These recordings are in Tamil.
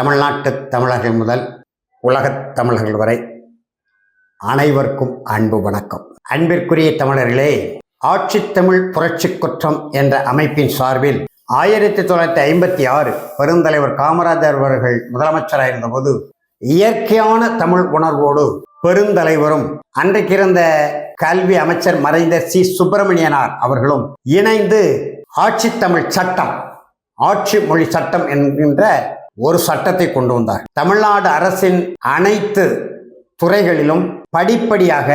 தமிழ்நாட்டு தமிழர்கள் முதல் உலகத் தமிழர்கள் வரை அனைவருக்கும் அன்பு வணக்கம். அன்பிற்குரிய தமிழர்களே ஆட்சித்தமிழ் புரட்சி குற்றம் என்ற அமைப்பின் சார்பில் ஆயிரத்தி தொள்ளாயிரத்தி ஐம்பத்தி ஆறு பெருந்தலைவர் காமராஜர் அவர்கள் முதலமைச்சராக இருந்தபோது இயற்கையான தமிழ் உணர்வோடு பெருந்தலைவரும் அன்றைக்கு இருந்த கல்வி அமைச்சர் மறைந்த சி. சுப்பிரமணியனார் அவர்களும் இணைந்து ஆட்சித்தமிழ் சட்டம் ஆட்சி மொழி சட்டம் என்கின்ற ஒரு சட்டத்தை கொண்டு வந்தார். தமிழ்நாடு அரசின் அனைத்து துறைகளிலும் படிப்படியாக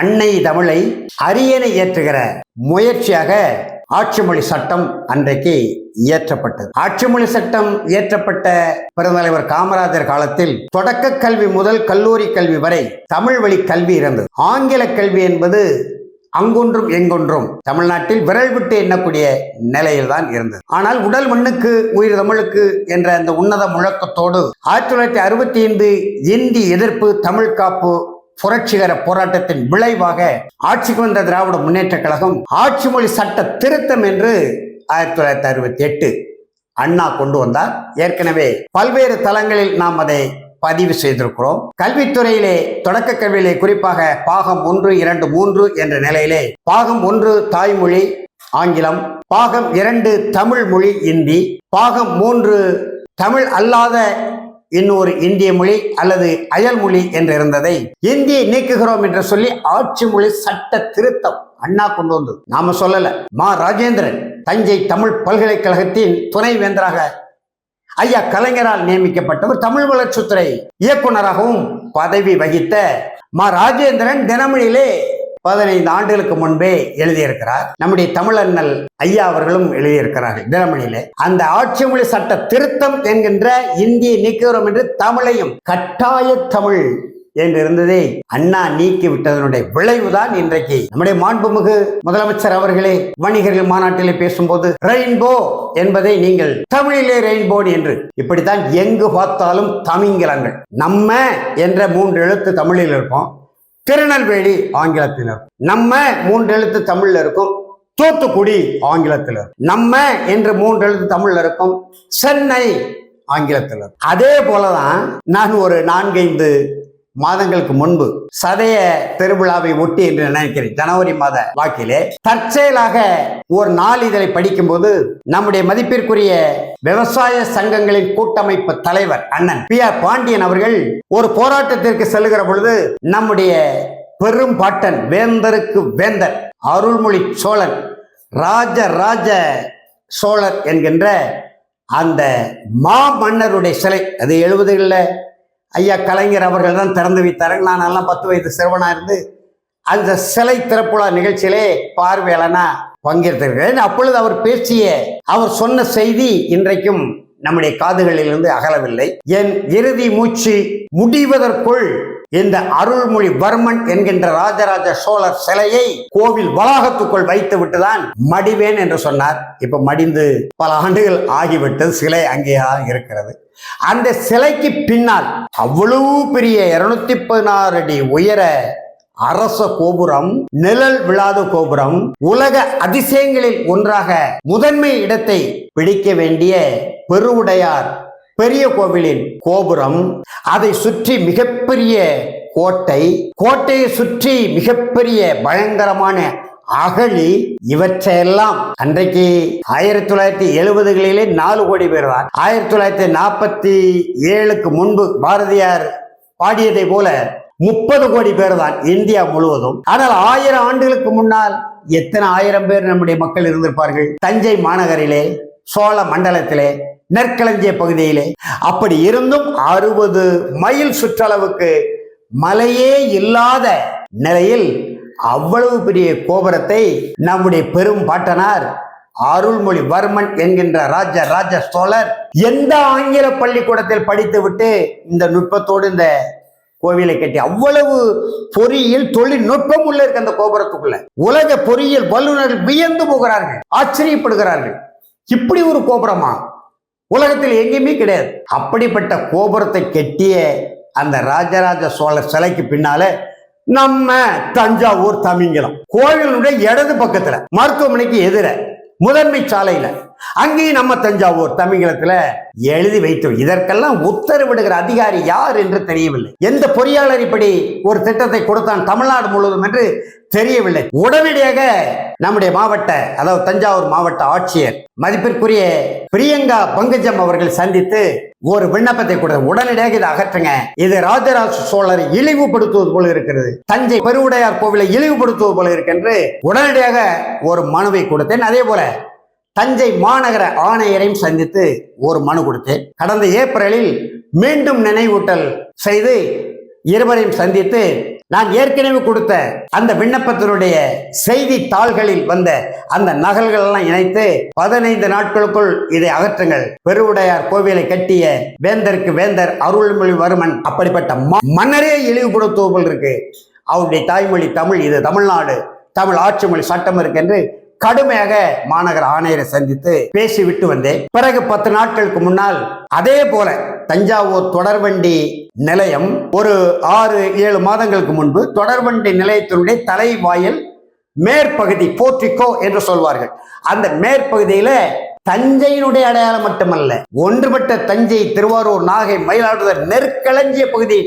அன்னை தமிழை அரியணை ஏற்றுகிற முயற்சியாக ஆட்சி மொழி சட்டம் அன்றைக்கு இயற்றப்பட்டது. ஆட்சி மொழி சட்டம் இயற்றப்பட்ட பெருந்தலைவர் காமராஜர் காலத்தில் தொடக்க கல்வி முதல் கல்லூரி கல்வி வரை தமிழ் வழி கல்வி இருந்தது. ஆங்கில கல்வி என்பது அங்கொன்றும் எங்கொன்றும். தமிழ்நாட்டில் விரல் விட்டு எண்ணக்கூடிய நிலையில் தான் இருந்தது. ஆனால் உடல் மண்ணுக்கு உயிர் தமிழுக்கு என்ற அந்த உன்னத முழக்கத்தோடு ஆயிரத்தி தொள்ளாயிரத்தி அறுபத்தி ஐந்து இந்தி எதிர்ப்பு தமிழ் காப்பு புரட்சிகர போராட்டத்தின் விளைவாக ஆட்சிக்கு வந்த திராவிட முன்னேற்ற கழகம் ஆட்சி மொழி சட்ட திருத்தம் என்று ஆயிரத்தி தொள்ளாயிரத்தி அறுபத்தி எட்டு அண்ணா கொண்டு வந்தார். ஏற்கனவே பல்வேறு தளங்களில் நாம் அதை பதிவு செய்திருக்கிறோம். கல்வித்துறையிலே தொடக்க கல்வியிலே குறிப்பாக பாகம் ஒன்று இரண்டு மூன்று என்ற நிலையிலே பாகம் ஒன்று தாய்மொழி ஆங்கிலம் பாகம் இரண்டு தமிழ் மொழி இந்தி பாகம் மூன்று தமிழ் அல்லாத இன்னொரு இந்திய மொழி அல்லது அயல் மொழி என்று இருந்ததை இந்தியை நீக்குகிறோம் என்று சொல்லி ஆட்சி மொழி சட்ட திருத்தம் அண்ணா கொண்டு வந்தது. நாம சொல்லல. மா. ராஜேந்திரன் தஞ்சை தமிழ் பல்கலைக்கழகத்தின் துணைவேந்தராக ஐயா கலைஞரால் நியமிக்கப்பட்டவர் தமிழ் வளர்ச்சித்துறை இயக்குனராகவும் பதவி வகித்த மா ராஜேந்திரன் தினமணியிலே பதினைந்து ஆண்டுகளுக்கு முன்பே எழுதியிருக்கிறார். நம்முடைய தமிழண்ணல் ஐயா அவர்களும் எழுதியிருக்கிறார்கள் தினமணியிலே. அந்த ஆட்சி மொழி சட்ட திருத்தம் என்கின்ற இந்திய நீக்குகிறோம் என்று தமிழையும் கட்டாய தமிழ் என்று இருந்ததை அண்ணா நீக்கி விட்டதனுடைய விளைவுதான் இன்றைக்கு. நம்முடைய மாண்புமிகு முதலமைச்சர் அவர்களே வணிகர்கள் மாநாட்டிலே பேசும்போது ரெயின்போ என்பதை நீங்கள் தமிழிலே ரெயின்போ என்று இப்படித்தான் எங்கு பார்த்தாலும் தமிங்கிலங்கள் நம்ம என்ற மூன்று எழுத்து தமிழில் இருக்கும். திருநெல்வேலி ஆங்கிலத்தில் இருக்கும். நம்ம மூன்று எழுத்து தமிழில் இருக்கும். தூத்துக்குடி ஆங்கிலத்தில் நம்ம என்று மூன்று எழுத்து தமிழ்ல இருக்கும். சென்னை ஆங்கிலத்தில் அதே போலதான் நான் ஒரு நான்கைந்து மாதங்களுக்கு முன்பு சதய திருவிழாவை ஒட்டி என்று நினைக்கிறேன். ஜனவரி மாத வாக்கிலே தற்செயலாக ஒரு நாளிதழை படிக்கும்போது நம்முடைய மதிப்பிற்குரிய விவசாய சங்கங்களின் கூட்டமைப்பு தலைவர் அண்ணன் பி ஆர் பாண்டியன் அவர்கள் ஒரு போராட்டத்திற்கு செல்லுகிற பொழுது நம்முடைய பெரும் பாட்டன் வேந்தருக்கு வேந்தர் அருள்மொழி சோழன் ராஜ ராஜ சோழர் என்கின்ற அந்த மா மன்னருடைய சிலை அது எழுபதுகளில்? ஐயா கலைஞர் அவர்கள் தான் திறந்து வைத்தார்கள் நான் எல்லாம் பத்து வயது சிறுவனாக இருந்து அந்த சிலை திறப்புலா நிகழ்ச்சியிலே பார்வையாளனா பங்கேற்றிருக்கிறேன். அப்பொழுது அவர் பேசிய அவர் சொன்ன செய்தி இன்றைக்கும் நம்முடைய காதுகளிலிருந்து அகலவில்லை. என் இறுதி மூச்சு முடிவதற்குள் இந்த அருள்மொழிவர்மன் என்கின்ற ராஜராஜ சோழர் சிலையை கோவில் வளாகத்துக்குள் வைத்து விட்டுதான் மடிவேன் என்று சொன்னார். இப்ப மடிந்து பல ஆண்டுகள் ஆகிவிட்டது சிலை அங்கேதான் இருக்கிறது. அந்த சிலைக்கு பின்னால் அவ்வளவு பெரிய இருநூத்தி பதினாறு அடி உயர அரச கோபுரம் நிழல் விழாத கோபுரம் உலக அதிசயங்களில் ஒன்றாக முதன்மை இடத்தை பிடிக்க வேண்டிய பெருவுடையார் பெரிய கோவிலின் கோபுரம் அதை சுற்றி மிகப்பெரிய கோட்டை கோட்டையை சுற்றி மிகப்பெரிய பயங்கரமான அகழி இவற்றையெல்லாம் அன்றைக்கு ஆயிரத்தி தொள்ளாயிரத்தி எழுபதுகளிலே நாலு கோடி பேர் தான். ஆயிரத்தி தொள்ளாயிரத்தி நாற்பத்தி ஏழுக்கு முன்பு பாரதியார் பாடியதை போல முப்பது கோடி பேர் தான் இந்தியா முழுவதும். ஆனால் ஆயிரம் ஆண்டுகளுக்கு முன்னால் எத்தனை ஆயிரம் பேர் நம்முடைய மக்கள் இருந்திருப்பார்கள்? தஞ்சை மாநகரிலே சோழ மண்டலத்திலே நெற்களஞ்சிய பகுதியிலே. அப்படி இருந்தும் அறுபது மைல் சுற்றளவுக்கு மலையே இல்லாத நிலையில் அவ்வளவு பெரிய கோபுரத்தை நம்முடைய பெரும் பாட்டனார் அருள்மொழிவர்மன் என்கின்ற ராஜ ராஜ சோழர் எந்த ஆங்கில பள்ளிக்கூடத்தில் படித்துவிட்டு இந்த நுட்பத்தோடு இந்த கோவிலை கட்டி அவ்வளவு பொறியியல் தொழில்நுட்பம் உள்ள இருக்கு அந்த கோபுரத்துக்குள்ள. உலக பொறியியல் வல்லுநர்கள் வியந்து போகிறார்கள் ஆச்சரியப்படுகிறார்கள். இப்படி ஒரு கோபுரமா? உலகத்தில் எங்கேயுமே கிடையாது. அப்படிப்பட்ட கோபுரத்தை கெட்டிய அந்த ராஜராஜ சோழர் சிலைக்கு பின்னால நம்ம தஞ்சாவூர் தமிங்கலம். கோவிலுடைய இடது பக்கத்துல மருத்துவமனைக்கு எதிர முதன்மை சாலையில அங்கேயும் நம்ம தஞ்சாவூர் தமிழகத்துல எழுதி வைத்தோம். இதற்கெல்லாம் உத்தரவிடுகிற அதிகாரி யார் என்று தெரியவில்லை. எந்த பொறியாளர் இப்படி ஒரு திட்டத்தை கொடுத்தான் தமிழ்நாடு முழுவதும் என்று தெரியவில்லை. உடனடியாக நம்முடைய மாவட்ட அதாவது தஞ்சாவூர் மாவட்ட ஆட்சியர் மதிப்பிற்குரிய பிரியங்கா பங்கஜம் அவர்கள் சந்தித்து ஒரு விண்ணப்பத்தை கொடுத்த உடனடியாக இதை அகற்றுங்க. இது ராஜராஜ சோழரை இழிவுபடுத்துவது போல இருக்கிறது. தஞ்சை பெருவுடையார் கோவிலை இழிவுபடுத்துவது போல இருக்கு உடனடியாக ஒரு மனுவை கொடுத்தேன். அதே போல தஞ்சை மாநகர ஆணையரையும் சந்தித்து ஒரு மனு கொடுத்தேன். கடந்த ஏப்ரலில் மீண்டும் நினைவூட்டல் செய்து இருவரையும் சந்தித்து நான் ஏற்கனவே கொடுத்த அந்த விண்ணப்பத்தினுடைய செய்தி தாள்களில் வந்த அந்த நகல்கள் எல்லாம் இணைத்து பதினைந்து நாட்களுக்குள் இதை அகற்றுங்கள். பெருவுடையார் கோவிலை கட்டிய வேந்தருக்கு வேந்தர் அருள்மொழிவர்மன் அப்படிப்பட்ட ம- மன்னரே இழிவுபடுத்துவது போல் இருக்கு. அவருடைய தாய்மொழி தமிழ் இது தமிழ்நாடு. தமிழ் ஆட்சி மொழி சட்டம் இருக்கு என்று கடுமையாக மாநகர ஆணையரை சந்தித்து பேசிவிட்டு வந்தேன். பிறகு பத்து நாட்களுக்கு முன்னால் அதே போல தஞ்சாவூர் தொடர்வண்டி நிலையம் ஒரு ஆறு ஏழு மாதங்களுக்கு முன்பு தொடர்வண்டி நிலையத்தினுடைய தலைவாயில் மேற்பகுதி போர்டிகோ என்று சொல்வார்கள். அந்த மேற்பகுதியில தஞ்சையினுடைய அடையாளம் மட்டுமல்ல ஒன்றுபட்ட தஞ்சை திருவாரூர் நாகை மயிலாடுதுறை நெற்களஞ்சிய பகுதி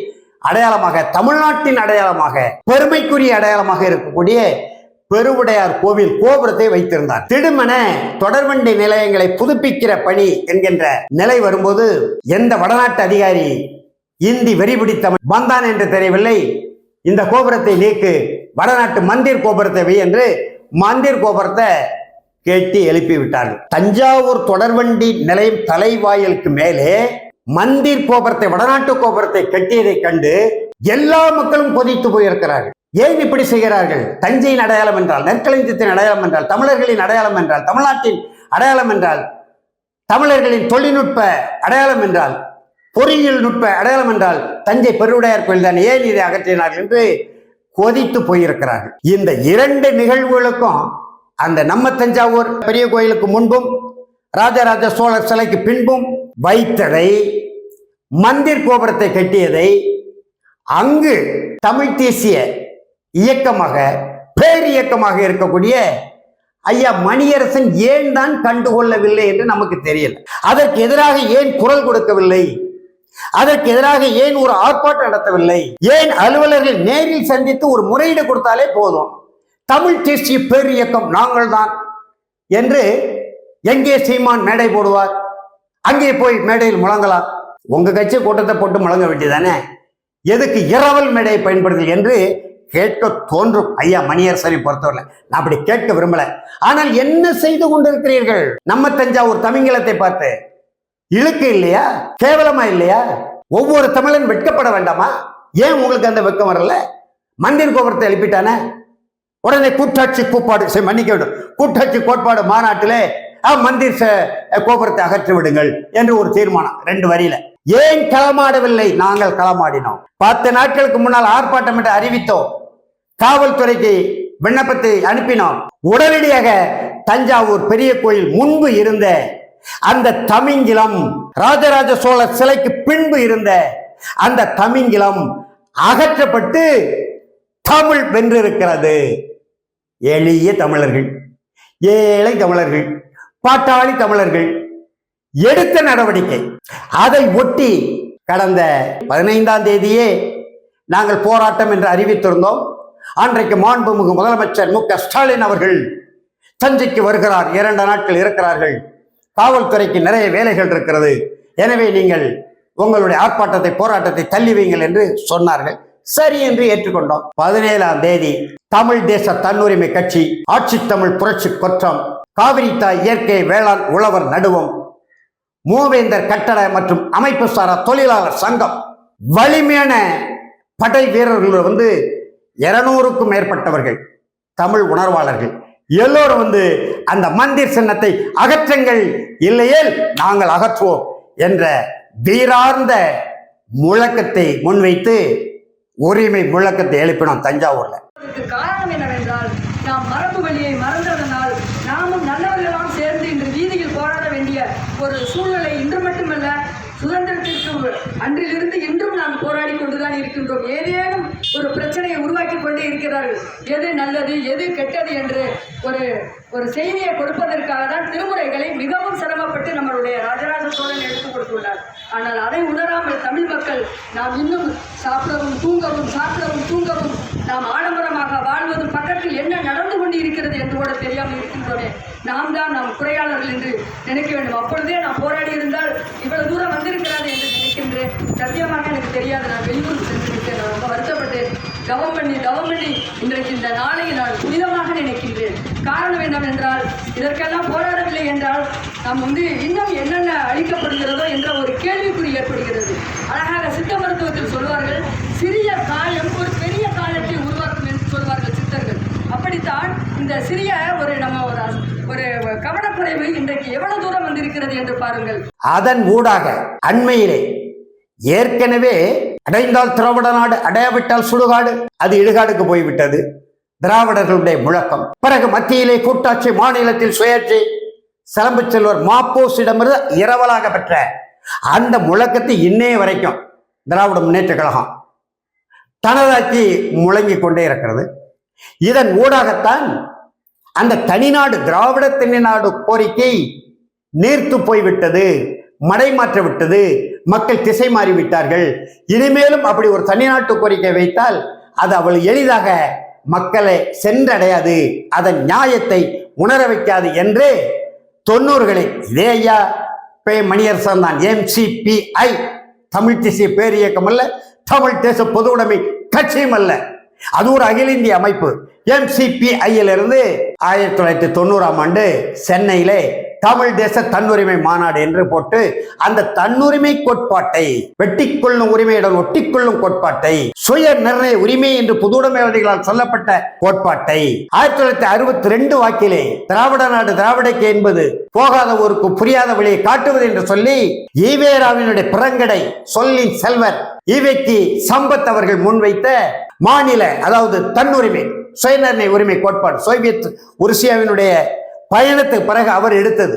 அடையாளமாக தமிழ்நாட்டின் அடையாளமாக பெருமைக்குரிய அடையாளமாக இருக்கக்கூடிய பெருவுடையார் கோவில் கோபுரத்தை வைத்திருந்தார். திடுமென தொடர்வண்டி நிலையங்களை புதுப்பிக்கிற பணி என்கின்ற நிலை வரும்போது எந்த வடநாட்டு அதிகாரி இந்தி வெறி பிடித்தவன் வந்தான் என்று தெரியவில்லை. இந்த கோபுரத்தை நீக்கு வடநாட்டு மந்திர் கோபுரத்தை வை என்று மந்திர் கோபுரத்தை கேட்டி எழுப்பி விட்டார்கள். தஞ்சாவூர் தொடர்வண்டி நிலையம் தலைவாயிலுக்கு மேலே மந்திர் கோபுரத்தை வடநாட்டு கோபுரத்தை கட்டியதைக் கண்டு எல்லா மக்களும் கொதித்து போயிருக்கிறார்கள். ஏன் இப்படி செய்கிறார்கள்? தஞ்சையின் அடையாளம் என்றால் நெற்களஞ்சியத்தின் அடையாளம் என்றால் தமிழர்களின் அடையாளம் என்றால் தமிழ்நாட்டின் அடையாளம் என்றால் தமிழர்களின் தொழில்நுட்ப அடையாளம் என்றால் பொறியியல் நுட்ப அடையாளம் என்றால் தஞ்சை பெருவுடையார் கோயில் தான் ஏன் இதை அகற்றினார்கள் என்று கொதித்து போயிருக்கிறார்கள். இந்த இரண்டு நிகழ்வுகளுக்கும் அந்த நம்ம தஞ்சாவூர் பெரிய கோயிலுக்கு முன்பும் ராஜராஜ சோழர் சிலைக்கு பின்பும் வைத்ததை மந்திர் கோபுரத்தை கட்டியதை அங்கு தமிழ் தேசிய இயக்கமாக பேர் இயக்கமாக இருக்கக்கூடிய ஐயா மணியரசன் ஏன் தான் கண்டுகொள்ளவில்லை என்று நமக்கு தெரியல. அதற்கு எதிராக ஏன் குரல் கொடுக்கவில்லை? அதற்கு எதிராக ஏன் ஒரு ஆர்ப்பாட்டம் நடத்தவில்லை? ஏன் அலுவலர்கள் நேரில் சந்தித்து ஒரு முறையீடு கொடுத்தாலே போதும்? தமிழ் தேசிய பேர் இயக்கம் நாங்கள் தான் என்று எங்கே சீமான் மேடை போடுவார்? அங்கே போய் மேடையில் முழங்கலாம். உங்க கட்சி கூட்டத்தை போட்டு முழங்க வேண்டியதானே எதுக்கு இரவல் மேடையை பயன்படுத்தி என்று கேட்க தோன்றும். ஐயா மணியரசனை பொறுத்தவரை நான் அப்படி கேட்க விரும்பல. ஆனால் என்ன செய்து கொண்டிருக்கிறீர்கள்? நம்ம தஞ்சாவூர் தமிங்கலத்தை பார்த்து. இழுக்கு இல்லையா? கேவலமா இல்லையா? ஒவ்வொரு தமிழன் வெட்கப்பட வேண்டாமா? ஏன் உங்களுக்கு அந்த வெட்கம் வரல? மந்திர் கோபுரத்தை எழுப்பிட்டானே? உடனே கூட்டாட்சி கூப்பாடு சரி, மன்னிக்க வேண்டும். கூட்டாட்சி கோட்பாடு மாநாட்டிலே மந்திர் ச- கோபுரத்தை அகற்றி விடுங்கள் என்று ஒரு தீர்மானம். ரெண்டு வரியில. ஏன் களமாடவில்லை? நாங்கள் களமாடினோம். பத்து நாட்களுக்கு முன்னால் ஆர்ப்பாட்டம் என்று அறிவித்தோம். காவல்துறைக்கு விண்ணப்பத்தை அனுப்பினோம். உடனடியாக தஞ்சாவூர் பெரிய கோயில் முன்பு இருந்த அந்த தமிங்கிலம் ராஜராஜ சோழர் சிலைக்கு பின்பு இருந்த அந்த தமிங்கிலம் அகற்றப்பட்டு தமிழ் வென்றிருக்கிறது. எளிய தமிழர்கள் ஏழை தமிழர்கள் பாட்டாளி தமிழர்கள் எடுத்த நடவடிக்கை. அதை ஒட்டி கடந்த பதினைந்தாம் தேதியே நாங்கள் போராட்டம் என்று அறிவித்திருந்தோம். அன்றைக்கு மாண்புமிகு முதலமைச்சர் மு க ஸ்டாலின் அவர்கள் தஞ்சைக்கு வருகிறார். இரண்டு நாட்கள் இருக்கிறார்கள். காவல்துறைக்கு நிறைய வேலைகள் இருக்கிறது. எனவே நீங்கள் உங்களுடைய ஆர்ப்பாட்டத்தை போராட்டத்தை தள்ளி வைங்கள் என்று சொன்னார்கள். சரி என்று ஏற்றுக்கொண்டோம். பதினேழாம் தேதி தமிழ் தேச தன்னுரிமை கட்சி ஆட்சி தமிழ் புரட்சி குற்றம் காவிரி தாய் இயற்கை வேளாண் உழவர் நடுவம் மூவேந்தர் கட்டட மற்றும் அமைப்பு சாரா தொழிலாளர் சங்கம் வலிமையான படை வீரர்கள் வந்து இருநூறுக்கும் மேற்பட்டவர்கள் தமிழ் உணர்வாளர்கள். எல்லோரும் வந்து அந்த மந்திர் சின்னத்தை அகற்றுங்கள் இல்லையேல் நாங்கள் அகற்றுவோம் என்ற வீரார்ந்த முழக்கத்தை முன்வைத்து உரிமை முழக்கத்தை எழுப்பினோம் தஞ்சாவூர்ல. காரணம் என்னவென்றால் நாம் மரபு வழியை மறந்ததனால் நாமும் நல்லவர்களெல்லாம் சேர்ந்து இன்று வீதியில் போராட ஒரு சூழ்நிலை இன்று மட்டுமல்ல சுதந்திரத்திற்கு அன்றிலிருந்து இன்றும் நாம் போராடி கொண்டுதான் இருக்கின்றோம். ஏதேனும் ஒரு பிரச்சனையை உருவாக்கி கொண்டே இருக்கிறார்கள். எது நல்லது எது கெட்டது என்று ஒரு ஒரு செய்தியை கொடுப்பதற்காக தான் திருமுறைகளை மிகவும் சிரமப்பட்டு நம்மளுடைய ராஜராஜ சோழன் எடுத்து கொடுத்துள்ளார். ஆனால் அதை உணராமல் தமிழ் மக்கள் நாம் இன்னும் சாப்பிடவும் தூங்கவும் சாப்பிடவும் தூங்கவும் நாம் ஆடம்பரமாக வாழ்வதும் பக்கத்தில் என்ன நடந்து கொண்டு இருக்கிறது என்று கூட தெரியாமல் இருக்கின்றோமே. நாம் தான் நாம் குறையாளர்கள் என்று நினைக்க வேண்டும். அப்பொழுதே நான் போராடி இருந்தால் இவ்வளவு தூரம் வந்திருக்கிறாது என்று நினைக்கின்றேன். சத்தியமாக எனக்கு தெரியாது. நான் வெளியூர் சென்று விட்டேன் நான் ரொம்ப வருத்தப்பட்டேன். தவம் பண்ணி தவம் பண்ணி இன்றைக்கு இந்த நாளை நான் புனிதமாக நினைக்கின்றேன். காரணம் என்னவென்றால் இதற்கெல்லாம் போராடவில்லை என்றால் நாம் வந்து இன்னும் என்னென்ன அளிக்கப்படுகிறதோ என்ற ஒரு கேள்விக்குறி ஏற்படுகிறது. அழகாக சித்த மருத்துவத்தில் சொல்வார்கள் சிறிய காயம் ஒரு பெரிய இந்த சிறிய ஒரு நம்ம ஒரு ஒரு கவனக்குறைவு இன்றைக்கு எவ்வளவு தூரம் வந்திருக்கிறது என்று பாருங்கள். அதன் ஊடாக அண்மையிலே ஏற்கனவே அடைந்தால் திராவிட நாடு அடையாவிட்டால் சுடுகாடு அது இடுகாடுக்கு போய்விட்டது. திராவிடர்களுடைய முழக்கம். பிறகு மத்தியிலே கூட்டாட்சி மாநிலத்தில் சுயாட்சி சிலம்பு செல்வர் மாப்போசிடமிருந்து இரவலாக பெற்ற அந்த முழக்கத்தை இன்னே வரைக்கும் திராவிட முன்னேற்ற கழகம் தனதாக்கி முழங்கிக் கொண்டே இருக்கிறது. இதன் ஊடாகத்தான் அந்த தனிநாடு திராவிட தனிநாடு கோரிக்கை நீர்த்து போய்விட்டது மடை மாற்ற விட்டது மக்கள் திசை மாறிவிட்டார்கள். இனிமேலும் அப்படி ஒரு தனிநாட்டு கோரிக்கை வைத்தால் அது அவள் எளிதாக மக்களை சென்றடையாது. அதன் நியாயத்தை உணர வைக்காது என்று தொண்ணூறுகளில் இதே ஐயா பே மணியரசன் தான் எம்சிபிஐ தமிழ் தேசிய பேரியக்கம் அல்ல தமிழ் தேச பொதுவுடைமை கட்சியும் அல்ல. அது ஒரு அகில இந்திய அமைப்பு. எம்சிபிஐயிலிருந்து ஆயிரத்தி தொள்ளாயிரத்தி தொண்ணூறாம் ஆண்டு சென்னையிலே தமிழ் தேச தன்னுரிமை மாநாடு என்று போட்டு அந்த தன்னுரிமை கோட்பாட்டை வெட்டிக்கொள்ளும் உரிமையுடன் ஒட்டிக்கொள்ளும் கோட்பாட்டை சுய நிர்ணய உரிமை என்று புதுவுடைமைவாதிகளால் சொல்லப்பட்ட கோட்பாட்டை ஆயிரத்தி தொள்ளாயிரத்தி அறுபத்தி ரெண்டு வாக்கிலே திராவிட நாடு திராவிடக்கு என்பது போகாத ஊருக்கு புரியாத வழியை காட்டுவது என்று சொல்லி ஈவேராவினுடைய பிறங்கடை சொல்லின் செல்வர் ஈவேக்கி சம்பத் அவர்கள் முன்வைத்த மாநில அதாவது தன்னுரிமை சுயநிர்ணய உரிமை கோட்பாடு சோவியத் உருசியாவினுடைய பயணத்துக்கு பிறகு அவர் எடுத்தது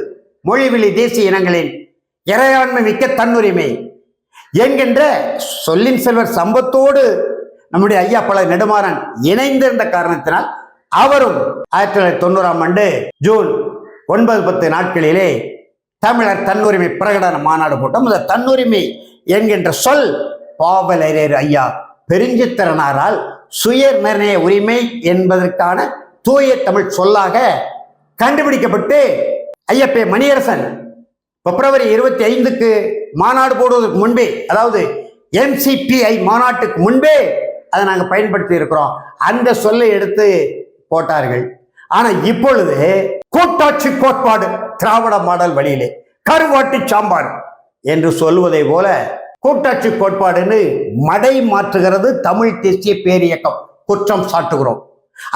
மொழிவெளி தேசிய இனங்களின் இறையாண்மை மிக்க தன்னுரிமை என்கின்ற சொல்லின் செல்வர் சம்பத்தோடு நம்முடைய ஐயா பல நெடுமாறன் இணைந்திருந்த காரணத்தினால் அவரும் ஆயிரத்தி தொள்ளாயிரத்தி தொண்ணூறாம் ஆண்டு ஜூன் ஒன்பது பத்து நாட்களிலே தமிழர் தன்னுரிமை பிரகடன மாநாடு போட்டோம். இந்த தன்னுரிமை என்கின்ற சொல் பாவலரேர் ஐயா பெருஞ்சித்திரனாரால் சுய நிர்ணய உரிமை என்பதற்கான தூய தமிழ் சொல்லாக கண்டுபிடிக்கப்பட்டு ஐயப்பே மணியரசன் பிப்ரவரி இருபத்தி ஐந்துக்கு மாநாடு போடுவதற்கு முன்பே அதாவது எம்சிபிஐ மாநாட்டுக்கு முன்பே அதை நாங்கள் பயன்படுத்தி இருக்கிறோம். அந்த சொல்லை எடுத்து போட்டார்கள். ஆனா இப்பொழுது கூட்டாட்சி கோட்பாடு திராவிட மாடல் வழியிலே கருவாட்டு சாம்பார் என்று சொல்வதை போல கூட்டாட்சி கோட்பாடுன்னு மடை மாற்றுகிறது தமிழ் தேசிய பேரியக்கம். குற்றம் சாட்டுகிறோம்.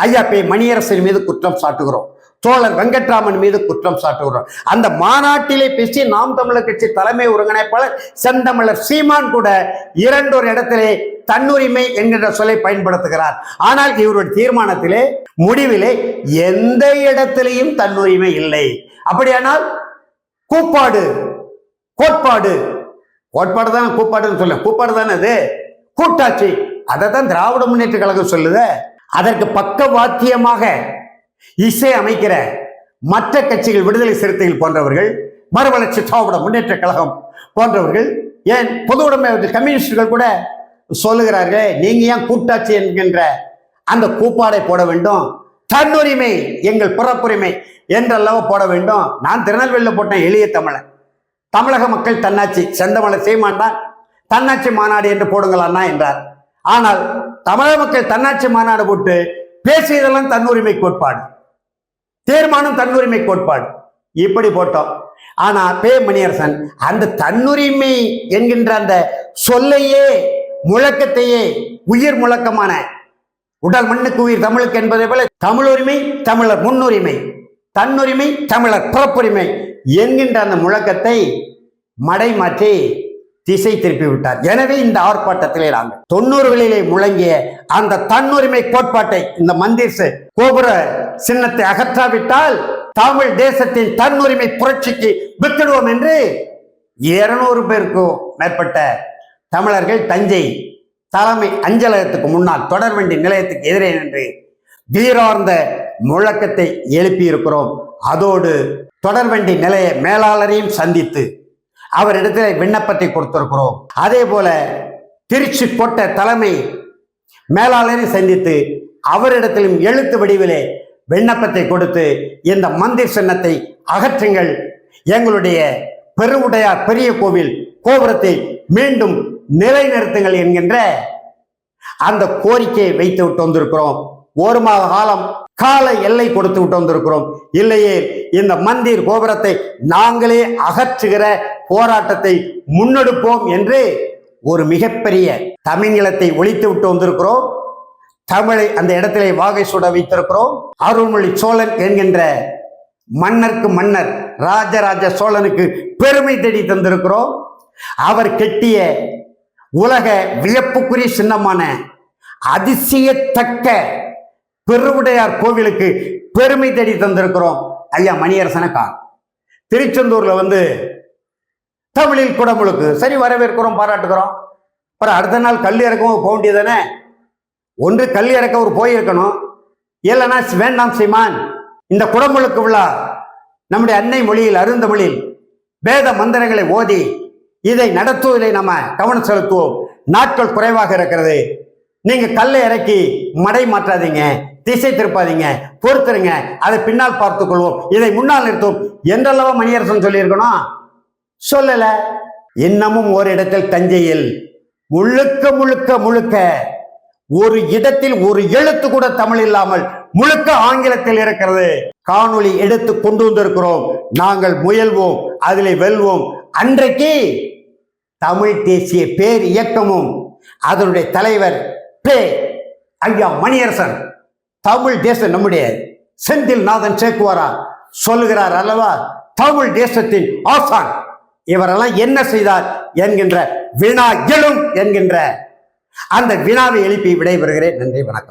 ஐயா பே மணியரசன் மீது குற்றம் சாட்டுகிறோம். தோழர் வெங்கட்ராமன் மீது குற்றம் சாட்டுகிறோம். அந்த மாநாட்டிலே பேசி நாம் தமிழர் கட்சி தலைமை ஒருங்கிணைப்பாளர் செந்தமிழர் சீமான் கூட இரண்டொரு இடத்திலே தன்னுரிமை என்கின்ற சொல்லை பயன்படுத்துகிறார். ஆனால் இவருடைய தீர்மானத்திலே முடிவிலே எந்த இடத்திலையும் தன்னுரிமை இல்லை. அப்படியானால் கூப்பாடு கோட்பாடு. கோட்பாடு தான் கூப்பாடுன்னு சொல்ல கூப்பாடு தானே அது? கூட்டாட்சி. அதை தான் திராவிட முன்னேற்ற கழகம் சொல்லுது. அதற்கு பக்க வாக்கியமாக இசை அமைக்கிற மற்ற கட்சிகள் விடுதலை சிறுத்தைகள் போன்றவர்கள் மறுவளர்ச்சி திராவிட முன்னேற்ற கழகம் போன்றவர்கள் ஏன் பொது உடைமை கம்யூனிஸ்டுகள் கூட சொல்லுகிறார்கள் நீங்க ஏன் கூட்டாட்சி என்கின்ற அந்த கூப்பாடை போட வேண்டும்? தன்னுரிமை எங்கள் பிறப்புரிமை என்றல்லவா போட வேண்டும். நான் திருநெல்வேலியில் போட்டேன் எளிய தமிழன். தமிழக மக்கள் தன்னாட்சி செந்தமலை சீமான் தான் தன்னாட்சி மாநாடு என்று போடுங்களான்னா என்றார். ஆனால் தமிழக மக்கள் தன்னாட்சி மாநாடு போட்டு பேசியதெல்லாம் தன்னுரிமை கோட்பாடு. தீர்மானம் தன்னுரிமை கோட்பாடு. இப்படி போட்டோம். ஆனா பே மணியரசன் அந்த தன்னுரிமை என்கின்ற அந்த சொல்லையே முழக்கத்தையே உயிர் முழக்கமான உடல் மண்ணுக்கு உயிர் தமிழுக்கு என்பதை போல தமிழ் உரிமை தமிழர் முன்னுரிமை தன்னுரிமை தமிழர் பிறப்புரிமை என்கின்ற அந்த முழக்கத்தை மடை மாற்றி திசை திருப்பி விட்டார் எனவே இந்த ஆர்ப்பாட்டத்திலே நாங்கள் தொண்ணூறுகளிலே முழங்கிய அந்த தன்னுரிமை கோட்பாட்டை இந்த மந்திர் கோபுர சின்னத்தை அகற்றாவிட்டால் தமிழ் தேசத்தின் தன்னுரிமை புரட்சிக்கு வித்திடுவோம் என்று இருநூறு பேருக்கும் மேற்பட்ட தமிழர்கள் தஞ்சை தலைமை அஞ்சலகத்துக்கு முன்னால் தொடர்வண்டி நிலையத்துக்கு எதிரே நின்று வீரார்ந்த முழக்கத்தை எழுப்பியிருக்கிறோம். அதோடு தொடர்வண்டி நிலைய மேலாளரையும் சந்தித்து அவரிடத்தில் விண்ணப்பத்தை கொடுத்திருக்கிறோம். அதே போல திருச்சி கோட்டை தலைமை மேலாளரை சந்தித்து அவரிடத்திலும் எழுத்து வடிவிலே விண்ணப்பத்தை கொடுத்து இந்த மந்திர் சின்னத்தை அகற்றுங்கள். எங்களுடைய பெருவுடையார் பெரிய கோவில் கோபுரத்தை மீண்டும் நிலைநிறுத்துங்கள் என்கின்ற அந்த கோரிக்கையை வைத்து விட்டு வந்திருக்கிறோம். ஒரு மாத காலம் கால எல்லை கொடுத்து விட்டு வந்திருக்கிறோம். இல்லையே இந்த மந்திர் கோபுரத்தை நாங்களே அகற்றுகிற போராட்டத்தை முன்னெடுப்போம் என்று ஒரு மிகப்பெரிய தமிழ்நிலத்தை ஒழித்து விட்டு வந்திருக்கிறோம். தமிழை அந்த இடத்திலே வாகை சுட வைத்திருக்கிறோம். அருள்மொழி சோழன் என்கின்ற மன்னருக்கு மன்னர் ராஜராஜ சோழனுக்கு பெருமை தேடி தந்திருக்கிறோம். அவர் கெட்டிய உலக வியப்புக்குரிய சின்னமான அதிசயத்தக்க பெருவுடையார் கோவிலுக்கு பெருமை தேடி தந்திருக்கிறோம். ஐயா மணியரசனக்கா திருச்செந்தூர்ல வந்து தமிழில் குடமுழுக்கு. சரி வரவேற்கிறோம் பாராட்டுக்கிறோம் அப்புறம் அடுத்த நாள் கல் இறக்கவும் போக வேண்டியதானே ஒன்று கல் இறக்க ஒரு போயிருக்கணும். இல்லைன்னா வேண்டாம் சீமான். இந்த குடமுழுக்கு விழா நம்முடைய அன்னை மொழியில் அருந்தமொழியில் வேத மந்திரங்களை ஓதி இதை நடத்துவதிலே நம்ம கவனம் செலுத்துவோம். நாட்கள் குறைவாக இருக்கிறது. நீங்க கல்லை இறக்கி மடை மாற்றாதீங்க திசை திருப்பாதீங்க பொறுத்துருங்க. அதை பின்னால் பார்த்துக் கொள்வோம் இதை முன்னால் நிறுத்தும் என்றல்லவா மணியரசன் சொல்லியிருக்கணும் சொல்லல. இன்னமும் ஒரு இடத்தில் தஞ்சையில் முழுக்க முழுக்க முழுக்க ஒரு இடத்தில் ஒரு எழுத்து கூட தமிழ் இல்லாமல் முழுக்க ஆங்கிலத்தில் இருக்கிறது. காணொளி எடுத்து கொண்டு வந்திருக்கிறோம். நாங்கள் முயல்வோம் அதிலே வெல்வோம். அன்றைக்கு தமிழ் தேசிய பேர் இயக்கமும் அதனுடைய தலைவர் பே ஐயா மணியரசன் தமிழ் தேசம் நம்முடைய செந்தில் நாதன் சேக்குவாரா சொல்லுகிறார் அல்லவா? தமிழ் தேசத்தின் ஆசான். இவரெல்லாம் என்ன செய்தார் என்கின்ற வினா எழும் என்கின்ற அந்த வினாவை எழுப்பி விடைபெறுகிறேன். நன்றி வணக்கம்.